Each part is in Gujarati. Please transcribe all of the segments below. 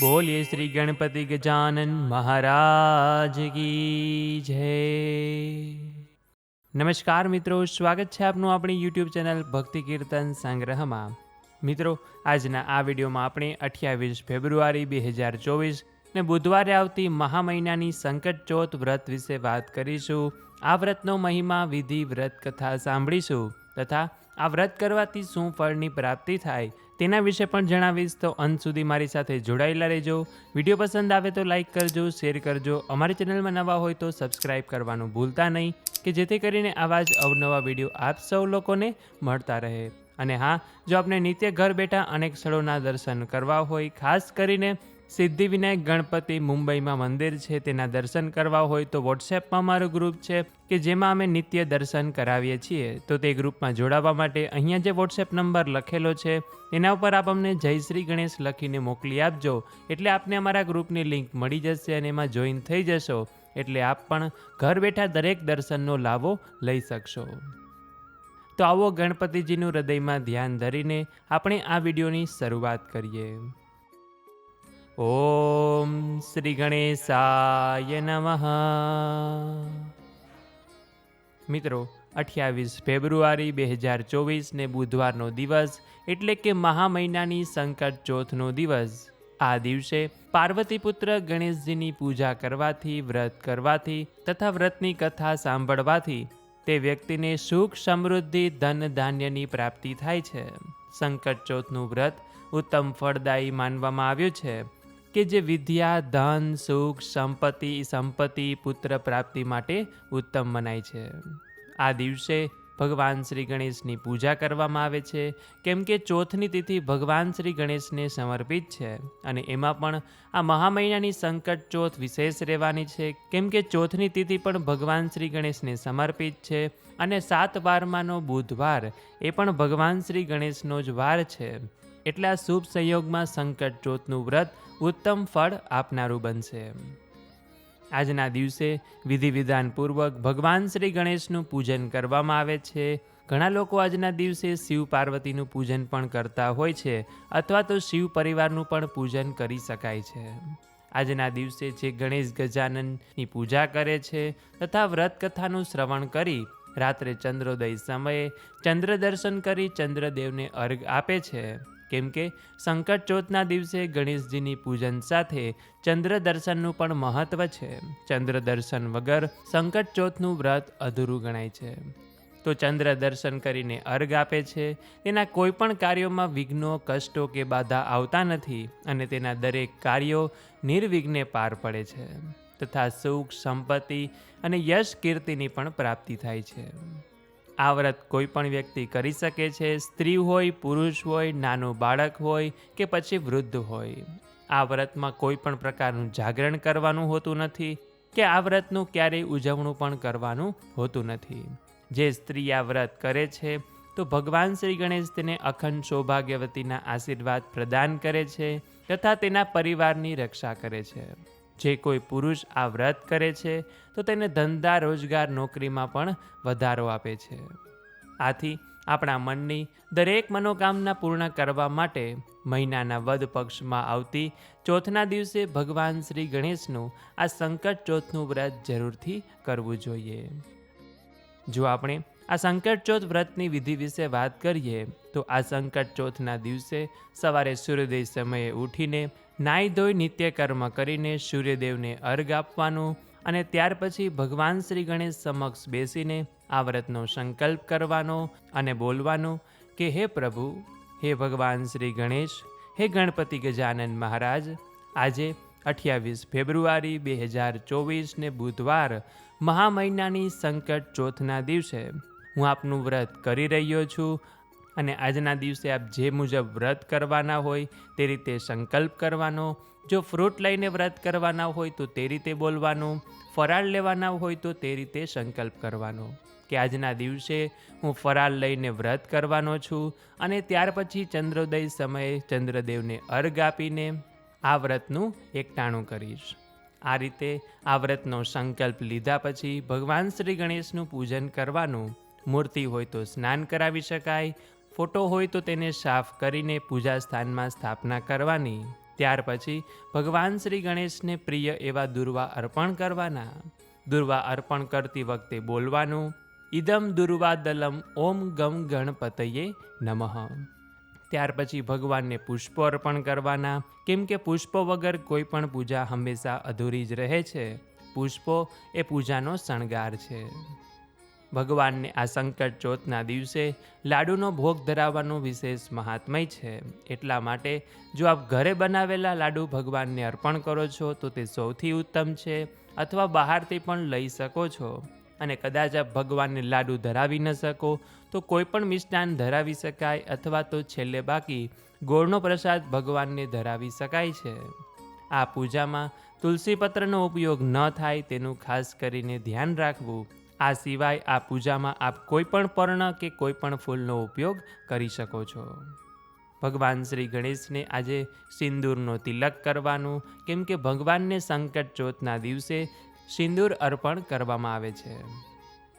બોલીએ શ્રી ગણપતિ ગજાનન મહારાજ કી જય. નમસ્કાર મિત્રો, સ્વાગત છે આપનું આપણી યુટ્યુબ ચેનલ ભક્તિ કીર્તન સંગ્રહમાં. મિત્રો, આજના આ વિડીયોમાં આપણે અઠ્યાવીસ ફેબ્રુઆરી બે હજાર ચોવીસ ને બુધવારે આવતી મહા મહિનાની સંકટ ચોથ વ્રત વિશે વાત કરીશું. આ વ્રતનો મહિમા, વિધિ, વ્રત કથા સાંભળીશું તથા આ વ્રત કરવાથી શું ફળની પ્રાપ્તિ થાય તેના વિશે પણ જણાવીશ. તો અંત સુધી મારી સાથે જોડાયેલા રહેજો. વીડિયો પસંદ આવે તો લાઇક કરજો, શેર કરજો. અમારી ચેનલમાં નવા હોય તો સબસ્ક્રાઈબ કરવાનું ભૂલતા નહીં કે જેથી કરીને આવા જ અવનવા વીડિયો આપ સૌ લોકોને મળતા રહે. અને હા, જો આપણે નિત્ય ઘર બેઠા અનેક સ્થળોના દર્શન કરવા હોય, ખાસ કરીને સિદ્ધિવિનાયક ગણપતિ મુંબઈમાં મંદિર છે, તેના દર્શન કરવા હોય તો વોટ્સએપમાં મારું ગ્રુપ છે, કે જેમાં અમે નિત્ય દર્શન કરાવીએ છીએ. તો તે ગ્રુપમાં જોડાવા માટે અહીંયા જે વોટ્સએપ નંબર લખેલો છે, એના ઉપર આપ અમને જય શ્રી ગણેશ લખીને મોકલી આપજો. એટલે આપને અમારા ગ્રુપની લિંક મળી જશે અને એમાં જોઈન થઈ જશો. એટલે આપ પણ ઘર બેઠા દરેક દર્શનનો લાભો લઈ શકશો. તો આવો ગણપતિજીનું હૃદયમાં ધ્યાન ધરીને આપણે આ વિડીયોની શરૂઆત કરીએ. ઓમ શ્રી ગણેશાય નમઃ. મિત્રો, અઠ્યાવીસ ફેબ્રુઆરી બે હજાર ચોવીસને બુધવારનો દિવસ એટલે કે મહા મહિનાની સંકટ ચોથનો દિવસ. આ દિવસે પાર્વતીપુત્ર ગણેશજીની પૂજા કરવાથી, વ્રત કરવાથી તથા વ્રતની કથા સાંભળવાથી તે વ્યક્તિને સુખ, સમૃદ્ધિ, ધન ધાન્યની પ્રાપ્તિ થાય છે. સંકટ ચોથનું વ્રત ઉત્તમ ફળદાયી માનવામાં આવ્યું છે. કે જે વિદ્યા, ધન, સુખ, સંપત્તિ સંપત્તિ, પુત્ર પ્રાપ્તિ માટે ઉત્તમ મનાય છે. આ દિવસે ભગવાન શ્રી ગણેશની પૂજા કરવામાં આવે છે, કેમ કે ચોથની તિથિ ભગવાન શ્રી ગણેશને સમર્પિત છે અને એમાં પણ આ મહા મહિનાની સંકટ ચોથ વિશેષ રહેવાની છે, કેમ કે ચોથની તિથિ પણ ભગવાન શ્રી ગણેશને સમર્પિત છે અને સાત વારમાંનો બુધવાર એ પણ ભગવાન શ્રી ગણેશનો જ વાર છે. એટલે આ શુભ સંયોગમાં સંકટ જ્યોતનું વ્રત ઉત્તમ ફળ આપનારું બનશે. આજના દિવસે વિધિ વિધાનપૂર્વક ભગવાન શ્રી ગણેશનું પૂજન કરવામાં આવે છે. ઘણા લોકો આજના દિવસે શિવ પાર્વતીનું પૂજન પણ કરતા હોય છે અથવા તો શિવ પરિવારનું પણ પૂજન કરી શકાય છે. આજના દિવસે જે ગણેશ ગજાનનની પૂજા કરે છે તથા વ્રત કથાનું શ્રવણ કરી રાત્રે ચંદ્રોદય સમયે ચંદ્ર દર્શન કરી ચંદ્રદેવને અર્ઘ આપે છે. કેમ કે સંકટ ચોથના દિવસે ગણેશજીની પૂજન સાથે ચંદ્ર દર્શનનું પણ મહત્વ છે. ચંદ્ર દર્શન વગર સંકટ ચોથનું વ્રત અધૂરું ગણાય છે. તો ચંદ્ર દર્શન કરીને અર્ઘ આપે છે. તેના કોઈ પણ કાર્યોમાં વિઘ્નો, કષ્ટો કે બાધા આવતા નથી અને તેના દરેક કાર્યો નિર્વિઘ્ને પાર પડે છે તથા સુખ, સંપત્તિ અને યશ કીર્તિની પણ પ્રાપ્તિ થાય છે. આ વ્રત કોઈ પણ વ્યક્તિ કરી શકે છે. સ્ત્રી હોય, પુરુષ હોય, નાનું બાળક હોય કે પછી વૃદ્ધ હોય. આ વ્રતમાં કોઈ પણ પ્રકારનું જાગરણ કરવાનું હોતું નથી કે આ વ્રતનું ક્યારેય ઉજવણું પણ કરવાનું હોતું નથી. જે સ્ત્રી આ વ્રત કરે છે, તો ભગવાન શ્રી ગણેશ તેને અખંડ સૌભાગ્યવતીના આશીર્વાદ પ્રદાન કરે છે તથા તેના પરિવારની રક્ષા કરે છે. જે કોઈ પુરુષ આ વ્રત કરે છે, તો તેને ધંધા, રોજગાર, નોકરીમાં પણ વધારો આપે છે. આથી આપણા મનની દરેક મનોકામના પૂર્ણ કરવા માટે મહિનાના વદ પક્ષમાં આવતી ચોથના દિવસે ભગવાન શ્રી ગણેશનું આ સંકટ ચોથનું વ્રત જરૂરથી કરવું જોઈએ. જો આપણે આ સંકટ ચોથ વ્રતની વિધિ વિશે વાત કરીએ, તો આ સંકટ ચોથના દિવસે સવારે સૂર્યોદય સમયે ઉઠીને નાહી ધોઈ નિત્ય કર્મ કરીને સૂર્યદેવને અર્ઘ આપવાનું અને ત્યાર પછી ભગવાન શ્રી ગણેશ સમક્ષ બેસીને આ વ્રતનો સંકલ્પ કરવાનો અને બોલવાનો કે, હે પ્રભુ, હે ભગવાન શ્રી ગણેશ, હે ગણપતિ ગજાનન મહારાજ, આજે અઠ્યાવીસ ફેબ્રુઆરી બે હજાર ચોવીસને બુધવાર મહા મહિનાની સંકટ ચોથના દિવસે હું આપનું વ્રત કરી રહ્યો છું અને આજના દિવસે આપ જે મુજબ વ્રત કરવાના હોય, તે રીતે સંકલ્પ કરવાનો. જો ફ્રૂટ લઈને વ્રત કરવાના હોય, તો તે રીતે બોલવાનું. ફરાળ લેવાના હોય, તો તે રીતે સંકલ્પ કરવાનો. કે આજના દિવસે હું ફરાળ લઈને વ્રત કરવાનો છું અને ત્યાર પછી ચંદ્રોદય સમયે ચંદ્રદેવને અર્ઘ આપીને આ વ્રતનું એકટાણું કરીશ. આ રીતે આ વ્રતનો સંકલ્પ લીધા પછી ભગવાન શ્રી ગણેશનું પૂજન કરવાનું. મૂર્તિ હોય તો સ્નાન કરાવી શકાય ફોટો હોય તો તેને સાફ કરીને પૂજા સ્થાનમાં સ્થાપના કરવાની. ત્યાર પછી ભગવાન શ્રી ગણેશને પ્રિય એવા દુર્વા અર્પણ કરવાના. દુર્વા અર્પણ કરતી વખતે બોલવાનું, ઇદમ દુર્વાદલમ ઓમ ગમ ગણપતયે નમઃ. ત્યાર પછી ભગવાનને પુષ્પો અર્પણ કરવાના. કેમ કે પુષ્પો વગર કોઈ પણ પૂજા હંમેશા અધૂરી જ રહે છે. પુષ્પો એ પૂજાનો શણગાર છે. ભગવાનને આ સંકટ ચોથના દિવસે લાડુનો ભોગ ધરાવવાનું વિશેષ મહાત્મય છે. એટલા માટે જો આપ ઘરે બનાવેલા લાડુ ભગવાનને અર્પણ કરો છો, તો તે સૌથી ઉત્તમ છે અથવા બહારથી પણ લઈ શકો છો. અને કદાચ આપ ભગવાનને લાડુ ધરાવી ન શકો, તો કોઈ પણ મિષ્ટાન ધરાવી શકાય અથવા તો છેલ્લે બાકી ગોળનો પ્રસાદ ભગવાનને ધરાવી શકાય છે. આ પૂજામાં તુલસી પત્રનો ઉપયોગ ન થાય તેનું ખાસ કરીને ધ્યાન રાખવું આ સિવાય આ પૂજામાં આપ કોઈ પણ પર્ણ કે કોઈ પણ ફૂલનો ઉપયોગ કરી શકો છો. ભગવાન શ્રી ગણેશને આજે સિંદૂરનો તિલક કરવાનું, કેમ કે ભગવાનને સંકટ ચોથના દિવસે સિંદૂર અર્પણ કરવામાં આવે છે.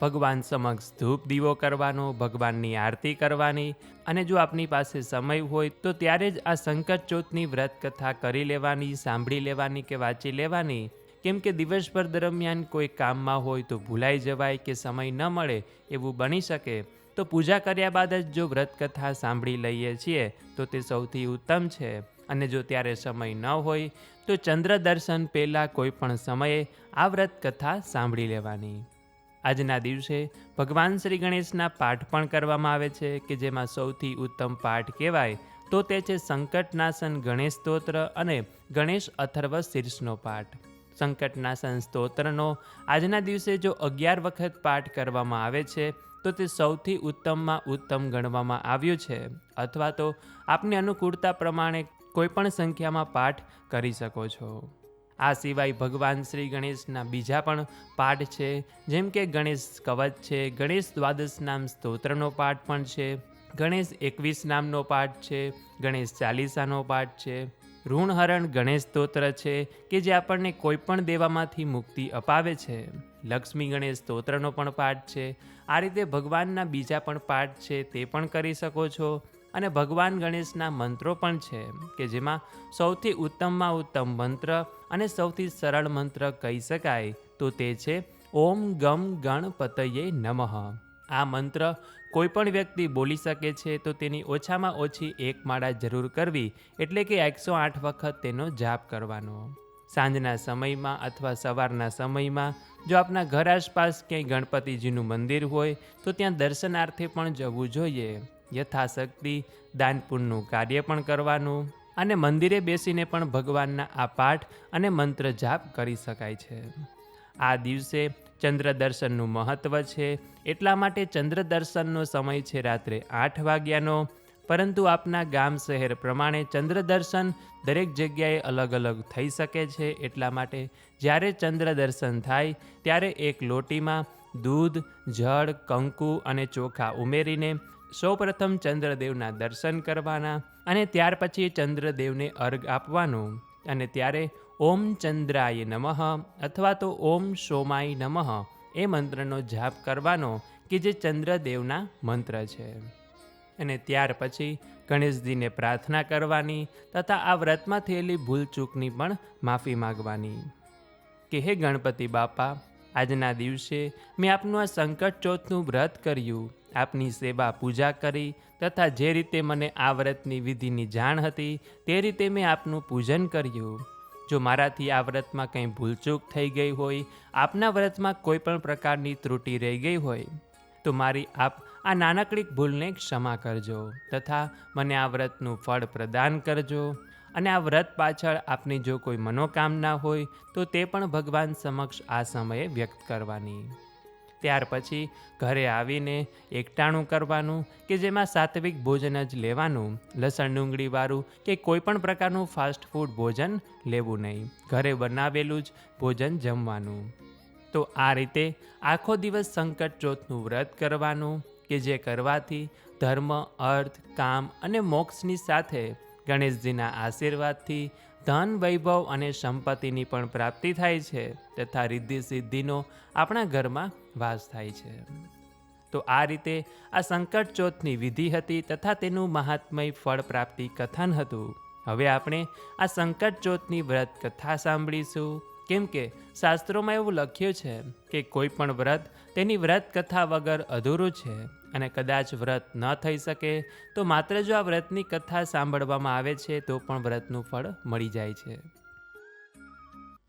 ભગવાન સમક્ષ ધૂપ દીવો કરવાનો, ભગવાનની આરતી કરવાની, અને જો આપની પાસે સમય હોય તો ત્યારે જ આ સંકટ ચોથની વ્રત કથા કરી લેવાની, સાંભળી લેવાની કે વાંચી લેવાની કેમ કે દિવસભર દરમિયાન કોઈ કામમાં હોય તો ભૂલાઈ જવાય કે સમય ન મળે એવું બની શકે, તો પૂજા કર્યા બાદ જ જો વ્રત કથા સાંભળી લઈએ છીએ, તો તે સૌથી ઉત્તમ છે. અને જો ત્યારે સમય ન હોય, તો ચંદ્ર દર્શન પહેલાં કોઈ પણ સમયે આ વ્રત કથા સાંભળી લેવાની. આજના દિવસે ભગવાન શ્રી ગણેશના પાઠ પણ કરવામાં આવે છે કે જેમાં સૌથી ઉત્તમ પાઠ કહેવાય, તો તે છે સંકટનાશન ગણેશ સ્તોત્ર અને ગણેશ અથર્વ શીર્ષનો પાઠ. સંકટનાશન સ્તોત્રનો આજના દિવસે જો અગિયાર વખત પાઠ કરવામાં આવે છે, તો તે સૌથી ઉત્તમમાં ઉત્તમ ગણવામાં આવ્યું છે. અથવા તો આપની અનુકૂળતા પ્રમાણે કોઈપણ સંખ્યામાં પાઠ કરી શકો છો. આ સિવાય ભગવાન શ્રી ગણેશના બીજા પણ પાઠ છે, જેમ કે ગણેશ કવચ છે, ગણેશ દ્વાદશ નામ સ્તોત્રનો પાઠ પણ છે, ગણેશ એકવીસ નામનો પાઠ છે, ગણેશ ચાલીસાનો પાઠ છે ઋણહરણ ગણેશ સ્તોત્ર છે કે જે આપણને કોઈ પણ દેવામાંથી મુક્તિ અપાવે છે. લક્ષ્મી ગણેશ સ્તોત્રનો પણ પાઠ છે. આ રીતે ભગવાનના બીજા પણ પાઠ છે તે પણ કરી શકો છો. અને ભગવાન ગણેશના મંત્રો પણ છે કે જેમાં સૌથી ઉત્તમમાં ઉત્તમ મંત્ર અને સૌથી સરળ મંત્ર કહી શકાય તો તે છે, ઓમ ગમ ગણપતયે નમઃ. આ મંત્ર કોઈ પણ વ્યક્તિ બોલી શકે છે, તો તેની ઓછામાં ઓછી એક માળા જરૂર કરવી, એટલે કે એકસો આઠ વખત તેનો જાપ કરવાનો. સાંજના સમયમાં અથવા સવારના સમયમાં, જો આપના ઘર આસપાસ ક્યાંય ગણપતિજીનું મંદિર હોય, તો ત્યાં દર્શનાર્થે પણ જવું જોઈએ. યથાશક્તિ, દાનપુણનું કાર્ય પણ કરવાનું, અને મંદિરે બેસીને પણ ભગવાનના આ પાઠ અને મંત્ર જાપ કરી શકાય છે. આ દિવસે ચંદ્ર દર્શનનું મહત્ત્વ છે. એટલા માટે ચંદ્ર દર્શનનો સમય છે રાત્રે આઠ વાગ્યાનો. પરંતુ આપના ગામ શહેર પ્રમાણે ચંદ્ર દર્શન દરેક જગ્યાએ અલગ અલગ થઈ શકે છે. એટલા માટે જ્યારે ચંદ્ર દર્શન થાય, ત્યારે એક લોટીમાં દૂધ, જળ, કંકુ અને ચોખા ઉમેરીને સૌપ્રથમ ચંદ્રદેવના દર્શન કરવાના અને ત્યાર પછી ચંદ્રદેવને અર્ઘ આપવાનું. અને ત્યારે ઓમ ચંદ્રાય નમઃ અથવા તો ઓમ સોમાય નમઃ એ મંત્રનો જાપ કરવાનો કે જે ચંદ્રદેવના મંત્ર છે. અને ત્યાર પછી ગણેશજીને પ્રાર્થના કરવાની તથા આ વ્રતમાં થયેલી ભૂલચૂકની પણ માફી માગવાની. કે હે ગણપતિ બાપા, આજના દિવસે મેં આપનું આ સંકટ ચોથનું વ્રત કર્યું. આપની સેવા પૂજા કરી તથા જે રીતે મને આ વ્રતની વિધિની જાણ હતી તે રીતે મેં આપનું પૂજન કર્યું. જો મારાથી આ વ્રતમાં કંઈ ભૂલચૂક થઈ ગઈ હોય, આપના વ્રતમાં કોઈ પણ પ્રકારની ત્રુટિ રહી ગઈ હોય, તો મારી આપ આ નાનકડી ભૂલને ક્ષમા કરજો તથા મને આ વ્રતનું ફળ પ્રદાન કરજો અને આ વ્રત પાછળ આપની જો કોઈ મનોકામના હોય, તો તે પણ ભગવાન સમક્ષ આ સમયે વ્યક્ત કરવાની. ત્યાર પછી ઘરે આવીને એકટાણું કરવાનું કે જેમાં સાત્વિક ભોજન જ લેવાનું, લસણ ડુંગળીવાળું કે કોઈ પણ પ્રકારનું ફાસ્ટ ફૂડ ભોજન લેવું નહીં. ઘરે બનાવેલું જ ભોજન જમવાનું. તો આ રીતે આખો દિવસ સંકટ ચોથનું વ્રત કરવાનું કે જે કરવાથી ધર્મ, અર્થ, કામ અને મોક્ષની સાથે ગણેશજીના આશીર્વાદથી ધન, વૈભવ અને સંપત્તિની પણ પ્રાપ્તિ થાય છે. તથા રિદ્ધિ સિદ્ધિનો આપણા ઘરમાં વાસ થાય છે. તો આ રીતે આ સંકટ ચોથની વિધિ હતી તથા તેનું મહાત્મય ફળ પ્રાપ્તિ કથન હતું. હવે આપણે આ સંકટ ચોથની વ્રત કથા સાંભળીશું. કેમ કે શાસ્ત્રોમાં એવું લખ્યું છે કે કોઈ પણ વ્રત તેની વ્રત કથા વગર અધૂરું છે અને કદાચ વ્રત ન થઈ શકે, તો માત્ર જો આ વ્રતની કથા સાંભળવામાં આવે છે, તો પણ વ્રતનું ફળ મળી જાય છે.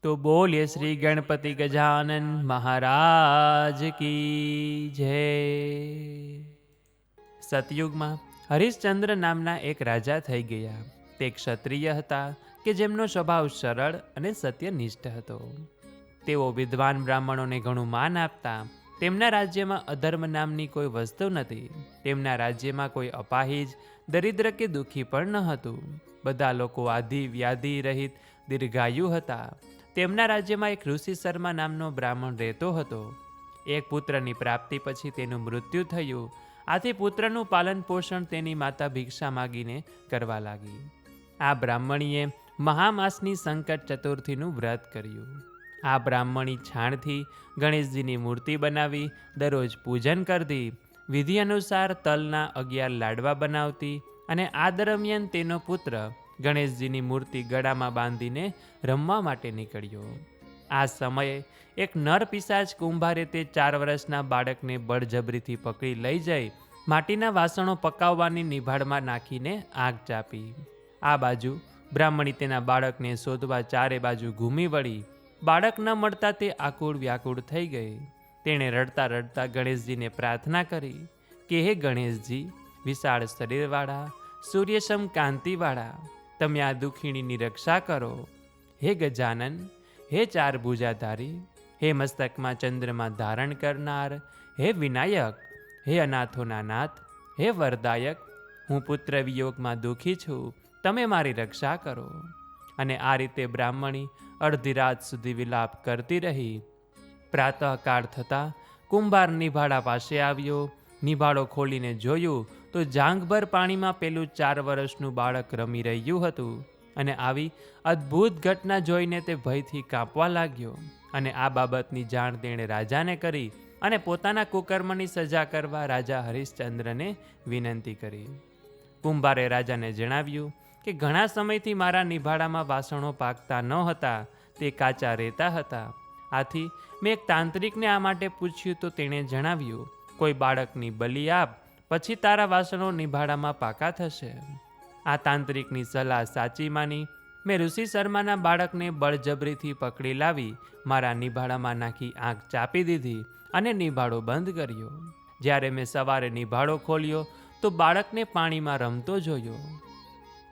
તો બોલીએ શ્રી ગણપતિ ગજાનન મહારાજ કી જય. સતયુગમાં હરિશ્ચંદ્ર નામના એક રાજા થઈ ગયા. તે ક્ષત્રિય હતા. કે જેમનો સ્વભાવ સરળ અને સત્યનિષ્ઠ હતો. તેઓ વિદ્વાન બ્રાહ્મણોને ઘણું માન આપતા તેમના રાજ્યમાં અધર્મ નામની કોઈ વસ્તુ નથી. તેમના રાજ્યમાં કોઈ અપાહિજ, દરિદ્ર કે દુઃખી પણ ન હતું. બધા લોકો આધિ વ્યાધિ રહિત દીર્ઘાયુ હતા. તેમના રાજ્યમાં એક ઋષિ શર્મા નામનો બ્રાહ્મણ રહેતો હતો. એક પુત્રની પ્રાપ્તિ પછી તેનું મૃત્યુ થયું. આથી પુત્રનું પાલન પોષણ તેની માતા ભિક્ષા માગીને કરવા લાગી. આ બ્રાહ્મણીએ મહામાસની સંકટ ચતુર્થીનું વ્રત કર્યું. આ બ્રાહ્મણી છાણથી ગણેશજીની મૂર્તિ બનાવી, દરરોજ પૂજન કરતી, વિધિ અનુસાર તલના અગિયાર લાડવા બનાવતી અને આ દરમિયાન તેનો પુત્ર ગણેશજીની મૂર્તિ ગળામાં બાંધીને રમવા માટે નીકળ્યો. આ સમયે એક નર પિશાચ કુંભારે તે ચાર વર્ષના બાળકને બળજબરીથી પકડી લઈ જઈ, માટીના વાસણો પકાવવાની નિભાડમાં નાખીને આગ ચાપી. આ બાજુ બ્રાહ્મણી તેના બાળકને શોધવા ચારે બાજુ ઘૂમી વળી બાળક ન મળતા તે આકુળ વ્યાકુળ થઈ ગઈ. તેણે રડતા રડતા ગણેશજીને પ્રાર્થના કરી કે, હે ગણેશજી, વિશાળ શરીરવાળા, સૂર્યસમ કાંતિવાળા, તમે આ દુખીણીની રક્ષા કરો. હે ગજાનન, હે ચાર ભુજાધારી, હે મસ્તકમાં ચંદ્રમાં ધારણ કરનાર, હે વિનાયક, હે અનાથોના નાથ, હે વરદાયક, હું પુત્ર વિયોગમાં દુઃખી છું. તમે મારી રક્ષા કરો. અને આ રીતે બ્રાહ્મણી અડધી રાત સુધી વિલાપ કરતી રહી. પ્રાતઃકાળ થતાં કુંભાર નિભાડા પાસે આવ્યો. નિભાડો ખોલીને જોયું તો જાંઘભર પાણીમાં પેલું ચાર વર્ષનું બાળક રમી રહ્યું હતું અને આવી અદ્ભુત ઘટના જોઈને તે ભયથી કાંપવા લાગ્યો અને આ બાબતની જાણ તેણે રાજાને કરી અને પોતાના કુકર્મની સજા કરવા રાજા હરિશ્ચંદ્રને વિનંતી કરી. કુંભારે રાજાને જણાવ્યું કે ઘણા સમયથી મારા નિભાડામાં વાસણો પાકતા ન હતા, તે કાચા રહેતા હતા. આથી મેં એક તાંત્રિકને આ માટે પૂછ્યું તો તેણે જણાવ્યું, કોઈ બાળકની બલિ આપ, પછી તારા વાસણો નિભાડામાં પાકા થશે. આ તાંત્રિકની સલાહ સાચી માની, મેં ઋષિ શર્માના બાળકને બળજબરીથી પકડી લાવી, મારા નિભાડામાં નાખી આંખ ચાપી દીધી અને નિભાડો બંધ કર્યો. જ્યારે મેં સવારે નિભાડો ખોલ્યો, તો બાળકને પાણીમાં રમતો જોયો.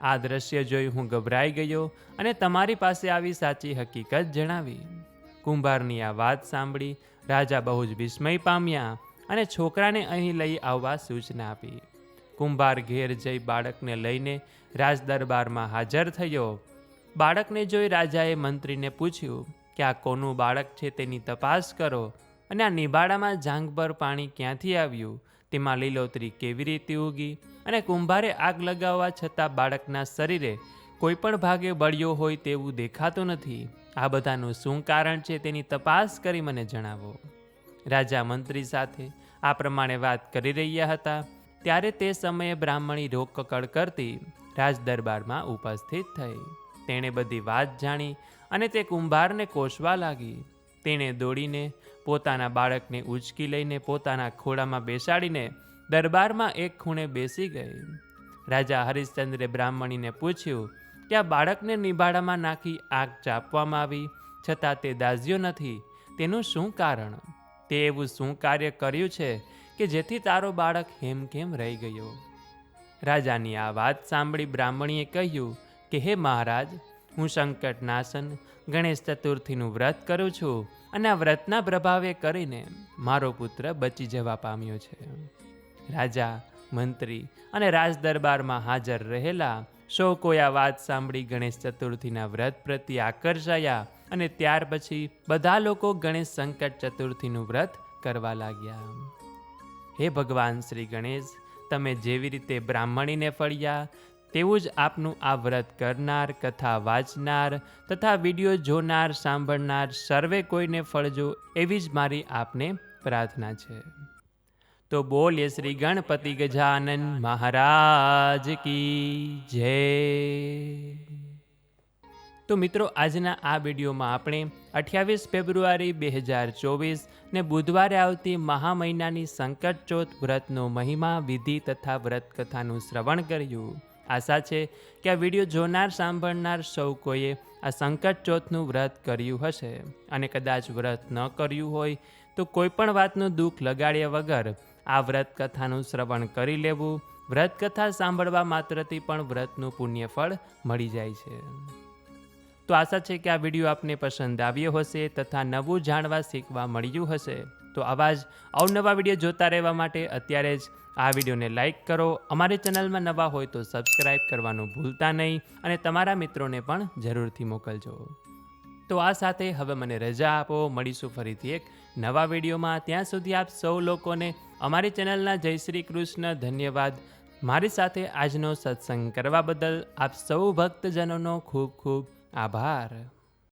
આ દ્રશ્ય જોઈ હું ગભરાઈ ગયો અને તમારી પાસે આવી સાચી હકીકત જણાવી. કુંભારની આ વાત સાંભળી રાજા બહુ જ વિસ્મય પામ્યા અને છોકરાને અહીં લઈ આવવા સૂચના આપી. કુંભાર ઘેર જઈ બાળકને લઈને રાજદરબારમાં હાજર થયો. બાળકને જોઈ રાજાએ મંત્રીને પૂછ્યું કે આ કોનું બાળક છે તેની તપાસ કરો અને આ નિબાડામાં જાંઘભર પાણી ક્યાંથી આવ્યું? તેમાં લીલોતરી કેવી રીતે ઉગી અને કુંભારે આગ લગાવવા છતાં બાળકના શરીરે કોઈ પણ ભાગે બળ્યો હોય તેવું દેખાતું નથી. આ બધાનું શું કારણ છે તેની તપાસ કરી મને જણાવો. રાજા મંત્રી સાથે આ પ્રમાણે વાત કરી રહ્યા હતા. ત્યારે તે સમયે બ્રાહ્મણી રોકકળ કરતી રાજ દરબારમાં ઉપસ્થિત થઈ. તેણે બધી વાત જાણી અને તે કુંભારને કોસવા લાગી. તેણે દોડીને પોતાના બાળકને ઉચકી લઈને પોતાના ખોળામાં બેસાડીને દરબારમાં એક ખૂણે બેસી ગઈ. રાજા હરિશ્ચંદ્રે બ્રાહ્મણીને પૂછ્યું કે આ બાળકને નિભાડામાં નાખી આગ ચાપવામાં આવી? છતાં તે દાઝ્યો નથી. તેનું શું કારણ? તે એવું શું કાર્ય કર્યું છે કે જેથી તારો બાળક હેમ કેમ રહી ગયો? રાજાની આ વાત સાંભળી બ્રાહ્મણીએ કહ્યું, કે હે મહારાજ હું સંકટ નાશન ગણેશ ચતુર્થીનું વ્રત કરું છું અને આ વ્રતના પ્રભાવે કરીને મારો પુત્ર બચી જવા પામ્યો છે. રાજા, મંત્રી અને રાજદરબારમાં હાજર રહેલા સૌ કોઈ આ વાત સાંભળી ગણેશ ચતુર્થીના વ્રત પ્રત્યે આકર્ષાયા અને ત્યાર પછી બધા લોકો ગણેશ સંકટ ચતુર્થીનું વ્રત કરવા લાગ્યા. હે ભગવાન શ્રી ગણેશ, તમે જેવી રીતે બ્રાહ્મણીને ફળ્યા તેવું જ આપનું આ વ્રત કરનાર, કથા વાંચનાર તથા વીડિયો જોનાર, સાંભળનાર સર્વે કોઈને ફળજો એવી જ મારી આપને પ્રાર્થના છે. તો બોલીએ શ્રી ગણપતિ ગજાનન મહારાજ કી જય. તો મિત્રો, આજના આ વિડીયોમાં આપણે અઠ્યાવીસ ફેબ્રુઆરી બે હજાર ચોવીસ ને બુધવારે આવતી મહા મહિનાની સંકટ વ્રતનો મહિમા, વિધિ તથા વ્રત કથાનું શ્રવણ કર્યું. આશા છે કે આ વીડિયો જોનાર, સાંભળનાર સૌ કોઈએ આ સંકટ ચોથનું વ્રત કર્યું હશે. અને કદાચ વ્રત ન કર્યું હોય, તો કોઈ પણ વાતનું દુઃખ લગાડ્યા વગર આ વ્રત કથાનું શ્રવણ કરી લેવું. વ્રત કથા સાંભળવા માત્રથી પણ વ્રતનું પુણ્યફળ મળી જાય છે. તો આશા છે કે આ વીડિયો આપને પસંદ આવ્યો હશે તથા નવું જાણવા શીખવા મળ્યું હશે. તો આવા જ અવનવા વીડિયો જોતા રહેવા માટે અત્યારે જ આ વિડીયોને લાઇક કરો. અમારી ચેનલમાં નવા હોય તો સબસ્ક્રાઈબ કરવાનું ભૂલતા નહીં અને તમારા મિત્રોને પણ જરૂરથી મોકલજો. તો આ સાથે હવે મને રજા આપો. મળીશું ફરીથી એક નવા વિડીયોમાં. ત્યાં સુધી આપ સૌ લોકોને અમારી ચેનલના જય શ્રી કૃષ્ણ ધન્યવાદ. મારી સાથે આજનો સત્સંગ કરવા બદલ આપ સૌ ભક્તજનોનો ખૂબ ખૂબ આભાર.